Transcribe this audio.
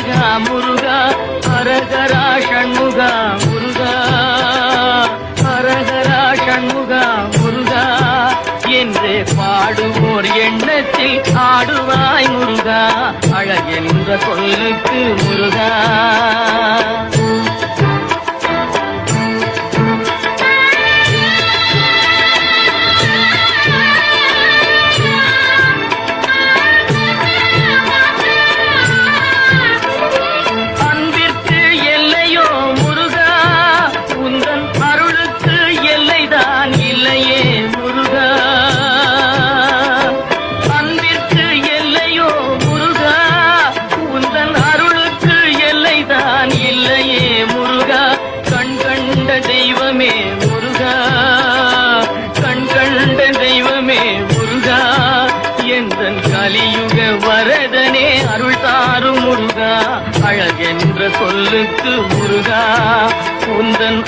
முருகா முருகா அரகரா ஷண்முகா முருகா. அரகரா ஷண்முகா முருகா. என்று பாடுவோர் எண்ணத்தில் ஆடுவாய் முருகா. அழகென்ற சொல்லுக்கு முருகா. அழகென்ற சொல்லுக்கு முருகா உந்தன்